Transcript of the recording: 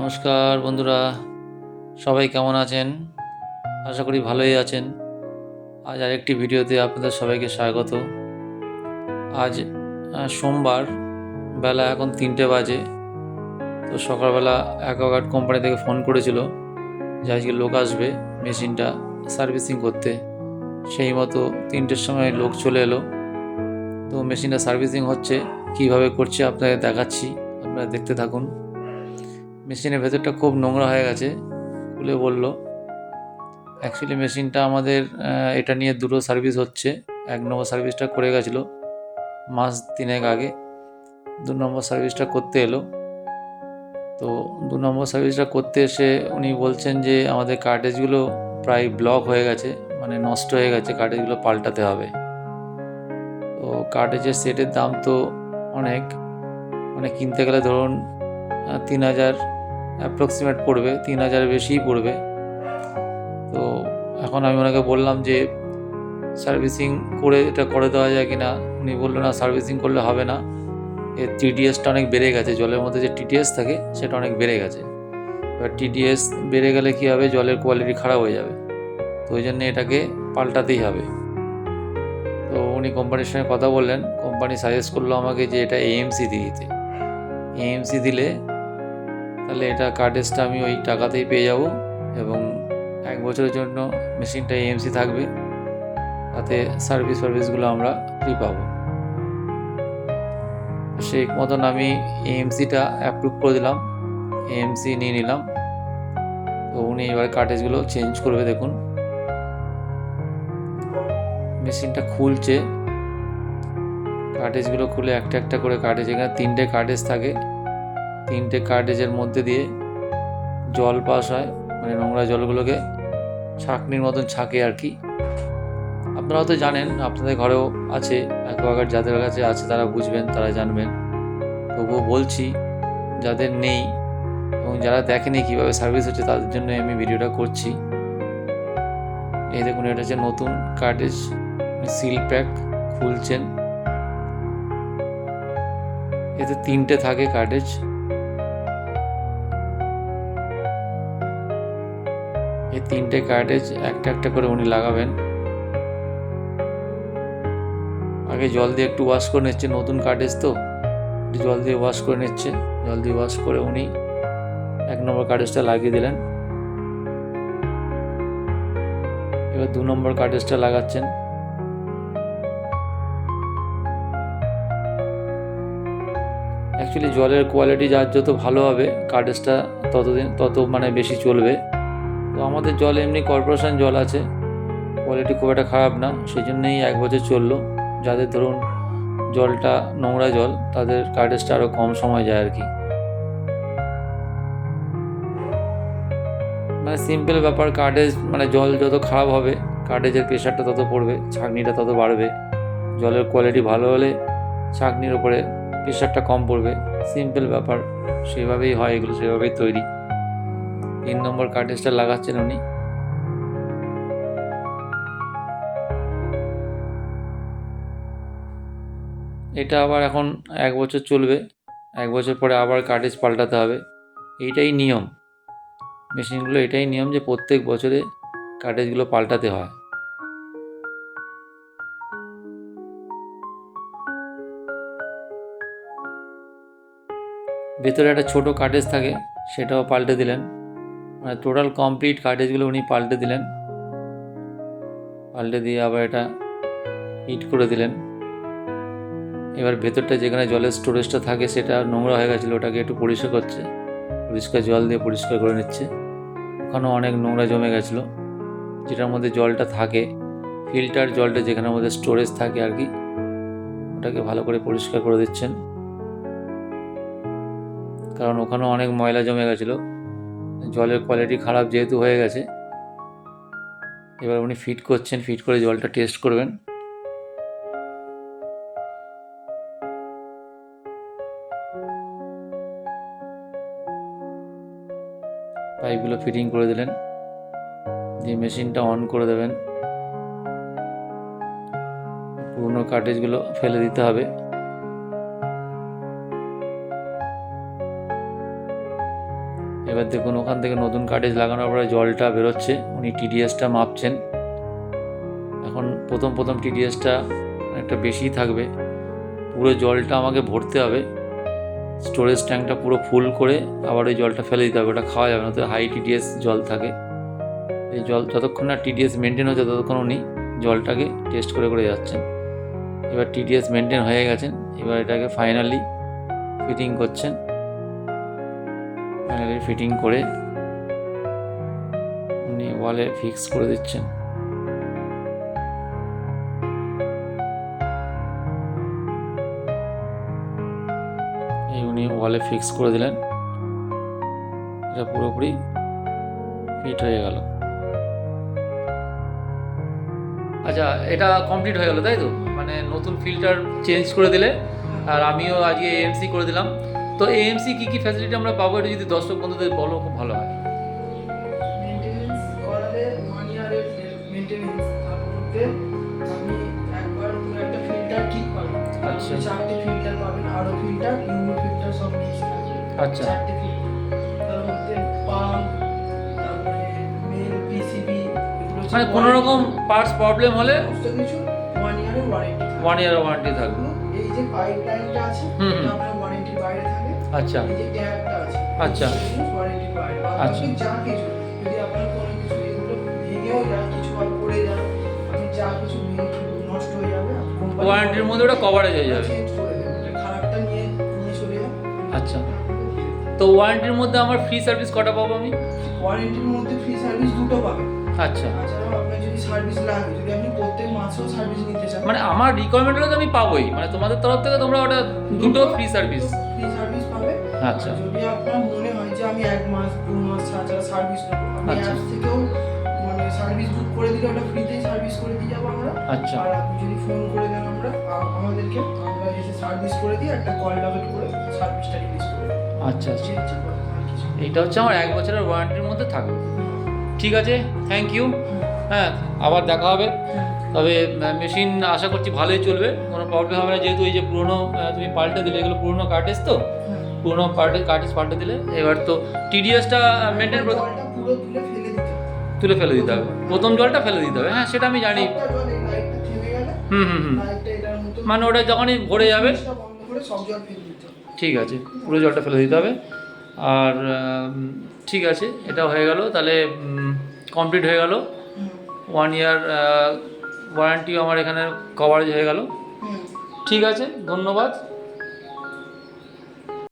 নমস্কার, বন্ধুরা। সবাই কেমন আছেন? আশা করি ভালোই আছেন। আজ আরেকটি ভিডিওতে আপনাদের সবাইকে স্বাগত। আজ সোমবার, বেলা এখন তিনটে বাজে। তো সকালবেলা অ্যাকোয়াগার্ড কোম্পানি থেকে ফোন করেছিল যে আজকে লোক আসবে মেশিনটা সার্ভিসিং করতে। সেই মতো তিনটের সময় লোক চলে এলো। তো মেশিনটা সার্ভিসিং হচ্ছে, কীভাবে করছে আপনাদের দেখাচ্ছি। আপনারা দেখতে থাকুন। মেশিনের ভেতরটা খুব নোংরা হয়ে গেছে, খুলে বলল। অ্যাকচুয়ালি মেশিনটা আমাদের এটা নিয়ে দুটো সার্ভিস হচ্ছে। এক নম্বর সার্ভিসটা করে গেছিল মাস তিনেক আগে। দু নম্বর সার্ভিসটা করতে এলো। তো দু নম্বর সার্ভিসটা করতে এসে উনি বলছেন যে, আমাদের কার্টেজগুলো প্রায় ব্লক হয়ে গেছে মানে নষ্ট হয়ে গেছে কার্টেজগুলো পাল্টাতে হবে। তো কার্টেজের সেটের দাম তো অনেক। মানে কিনতে গেলে ধরুন তিন হাজার অ্যাপ্রক্সিমেট পড়বে, তিন হাজার বেশিই পড়বে। তো এখন আমি ওনাকে বললাম যে সার্ভিসিং করে এটা করে দেওয়া যায় কি না উনি বলল, না সার্ভিসিং করলে হবে না। এর টিডিএসটা অনেক বেড়ে গেছে, জলের মধ্যে যে টিডিএস থাকে, সেটা অনেক বেড়ে গেছে। এবার টিডিএস বেড়ে গেলে কী হবে? জলের কোয়ালিটি খারাপ হয়ে যাবে। তো ওই জন্য এটাকে পাল্টাতেই হবে। তো উনি কোম্পানির সঙ্গে কথা বললেন। কোম্পানি সাজেস্ট করল আমাকে যে এটা এএমসি দিতে। এএমসি দিলে তাহলে এটা কার্ডেজটা আমি ওই টাকাতেই পেয়ে যাব এবং এক বছরের জন্য মেশিনটা এএমসি থাকবে। তাতে সার্ভিস সার্ভিসগুলো আমরা ফ্রি পাবো। সেই মতন আমি এএমসিটা অ্যাপ্রুভ করে দিলাম। এএমসি নিয়ে নিলাম। তো উনি এবার কার্টেজগুলো চেঞ্জ করবে দেখুন। মেশিনটা খুলছে। কার্টেজগুলো খুলে একটা একটা করে কার্টেজ এখানে তিনটে কার্টেজ থাকে। তিনটে কার্টেজের মধ্যে দিয়ে জল পাস হয় মানে নোংরা জলগুলোকে ছাঁকনির মতন ছাঁকে আর কি। আপনারাও তো জানেন, আপনাদের ঘরেও আছে, অ্যাকোয়াগার্ড যাদের কাছে আছে তারা বুঝবেন, তারা জানবেন। তবুও বলছি, যাদের নেই এবং যারা দেখেনি কীভাবে সার্ভিস হচ্ছে তাদের জন্য আমি ভিডিওটা করছি। এই দেখুন, এটা হচ্ছে নতুন কার্টেজ সিল প্যাক খুলছেন। এতে তিনটে থাকে কার্টেজ এই তিনটে কার্টেজ একটা একটা করে উনি লাগাবেন। আগে জল দিয়ে একটু ওয়াশ করে নিচ্ছে, নতুন কার্টেজ তো। জল দিয়ে ওয়াশ করে নিচ্ছে, জল দিয়ে ওয়াশ করে উনি এক নম্বর কার্টেজটা লাগিয়ে দিলেন। এবার দু নম্বর কার্টেজটা লাগাচ্ছেন। অ্যাকচুয়ালি জলের কোয়ালিটি যার যত ভালো হবে কার্টেজটা ততদিন, তত মানে বেশি চলবে। তো আমাদের জল এমনি কর্পোরেশন জল আছে। কোয়ালিটি খুব একটা খারাপ না সেই জন্যই এক বছর চলল। যাদের ধরুন জলটা নোংরা জল, তাদের কার্টেজটা আরও কম সময় যায় আর কি। মানে সিম্পল ব্যাপার কার্টেজ মানে জল যত খারাপ হবে কার্টেজের প্রেশারটা তত পড়বে, ছাঁকনিটা তত বাড়বে। জলের কোয়ালিটি ভালো হলে ছাঁকনির ওপরে প্রেশারটা কম পড়বে। সিম্পল ব্যাপার, সেভাবেই হয় এগুলো, সেভাবেই তৈরি। তিন নম্বর কার্টেজটা লাগাচ্ছেন উনি। এটা আবার এখন এক বছর চলবে। এক বছর পরে আবার কার্টেজ পাল্টাতে হবে। এইটাই নিয়ম। মেশিনগুলো এটাই নিয়ম যে প্রত্যেক বছরে কার্টেজগুলো পাল্টাতে হয়। ভেতরে একটা ছোট কার্টেজ থাকে, সেটাও পাল্টে দিলেন। মানে টোটাল কমপ্লিট কার্টেজগুলো উনি পাল্টে দিলেন। পাল্টে দিয়ে আবার এটা হিট করে দিলেন। এবার ভেতরটা যেখানে জলের স্টোরেজটা থাকে সেটা নোংরা হয়ে গেছিল, ওটাকে একটু পরিষ্কার করছে। পরিষ্কার জল দিয়ে পরিষ্কার করে নিচ্ছে। ওখানেও অনেক নোংরা জমে গেছিল। যেটার মধ্যে জলটা থাকে ফিল্টার জলটা যেখানের মধ্যে স্টোরেজ থাকে আর কি, ওটাকে ভালো করে পরিষ্কার করে দিচ্ছেন। কারণ ওখানেও অনেক ময়লা জমে গেছিল। জলের কোয়ালিটি খারাপ যেহেতু হয়ে গেছে। এবার উনি ফিট করছেন ফিট করে জলটা টেস্ট করবেন। পাইপগুলো ফিটিং করে দিলেন। দিয়ে মেশিনটা অন করে দেবেন। পুরনো কার্টেজগুলো ফেলে দিতে হবে। এবার দেখুন, ওখান থেকে নতুন কার্টেজ লাগানোর পরে জলটা বেরোচ্ছে। উনি টিডিএসটা মাপছেন। এখন প্রথম প্রথম টিডিএসটা একটা বেশিই থাকবে। পুরো জলটা আমাকে ভরতে হবে। স্টোরেজ ট্যাঙ্কটা পুরো ফুল করে আবার ওই জলটা ফেলে দিতে হবে। ওটা খাওয়া যাবে না তো হাই টিডিএস জল থাকে। এই জল যতক্ষণ না টিডিএস মেনটেন হচ্ছে, ততক্ষণ উনি জলটাকে টেস্ট করে করে যাচ্ছেন। এবার টিডিএস মেনটেন হয়ে গেছেন। এবার এটাকে ফাইনালি ফিটিং করছেন। ফাইনালি ফিটিং করে উনি ওয়ালে ফিক্স করে দিচ্ছেন। এই উনি ওয়ালে ফিক্স করে দিলেন। এটা পুরোপুরি ফিট হয়ে গেল। আচ্ছা এটা কমপ্লিট হয়ে গেল, তাই তো? মানে নতুন ফিল্টার চেঞ্জ করে দিলে। আর আমিও আজকে এএমসি করে দিলাম। তো এএমসি কি কি ফ্যাসিলিটি আমরা পাবো এটা যদি দর্শক বন্ধুদের বলো খুব ভালো হয়। আচ্ছা। চারটে ফিল্টার পাবেন আরও ফিল্টার ইউনো ফিল্টার সব থাকবে। আচ্ছা। চারটে ফিল্টার তার মধ্যে পাম্প তারপরে মেন পিসিবি মানে কোনো রকম পার্টস প্রবলেম হলে সমস্ত কিছু ওয়ান ইয়ারের ওয়ারেন্টি ওয়ান ইয়ার ওয়ারেন্টি থাকবে। এই যে পাইপ লাইনটা আছে হুম, হুম। এটা আপনার ওয়ারেন্টির বাইরে থাকে আচ্ছা। আচ্ছা। আচ্ছা। যা কিছু যদি আপনার কোনো কিছু এগুলো ভেঙেও যায় কিছু আর পড়ে যায় আপনি যা কিছু নষ্ট হয়ে যাবে ওয়ারেন্টির মধ্যে ওটা কভারেজ হয়ে যাবে। খারাপটা নিয়ে নিয়ে চলে যাবে। আচ্ছা। তো ওয়ারেন্টির মধ্যে আমার ফ্রি সার্ভিস কটা পাবো আমি? ওয়ারেন্টির মধ্যে ফ্রি সার্ভিস দুটো পাবেন আচ্ছা। যদি সার্ভিস লাগে যদি আপনি প্রত্যেক মাসেও সার্ভিস নিতে চান। মানে আমার রিকোয়ারমেন্ট হলে তো আমি পাবোই। মানে তোমাদের তরফ থেকে তোমরা ওটা দুটো ফ্রি সার্ভিস আচ্ছা। যদি আপনার মনে হয় যে আমি এক মাস দু মাস ছাড়া সার্ভিস নেব আমি আচ্ছা। অ্যাপস থেকেও মানে সার্ভিস বুক করে দিলে ওটা ফ্রিতেই সার্ভিস করে দিয়ে যাব আমরা। আচ্ছা। আর আপনি যদি ফোন করে দেন আমরা আমাদেরকে আমরা এসে সার্ভিস করে দিয়ে একটা কল ডাবল করে সার্ভিসটা রিলিজ করে আচ্ছা আচ্ছা। এইটা হচ্ছে আমার এক বছরের ওয়ারেন্টির মধ্যে থাকবে। ঠিক আছে? থ্যাংক ইউ হ্যাঁ আবার দেখা হবে। তবে মেশিন আশা করছি ভালোই চলবে। কোনো প্রবলেম হবে না। যেহেতু এই যে পুরোনো তুমি পাল্টে দিলে এগুলো পুরোনো কার্টেজ তো। পুরোনো পার্টে কার্টেজ পাল্টে দিলে এবার তো টিডিএসটা মেনটেন পুরো তুলে ফেলে দিতে হবে। তুলে ফেলে দিতে হবে। প্রথম জলটা ফেলে দিতে হবে। হ্যাঁ সেটা আমি জানি। হুম হুম হুম। মানে ওটা যখনই ভরে যাবে। ঠিক আছে পুরো জলটা ফেলে দিতে হবে। আর ঠিক আছে এটা হয়ে গেল। তাহলে কমপ্লিট হয়ে গেল। ওয়ান ইয়ার ওয়ারেন্টিও আমার এখানে কভারেজ হয়ে গেল। ঠিক আছে ধন্যবাদ।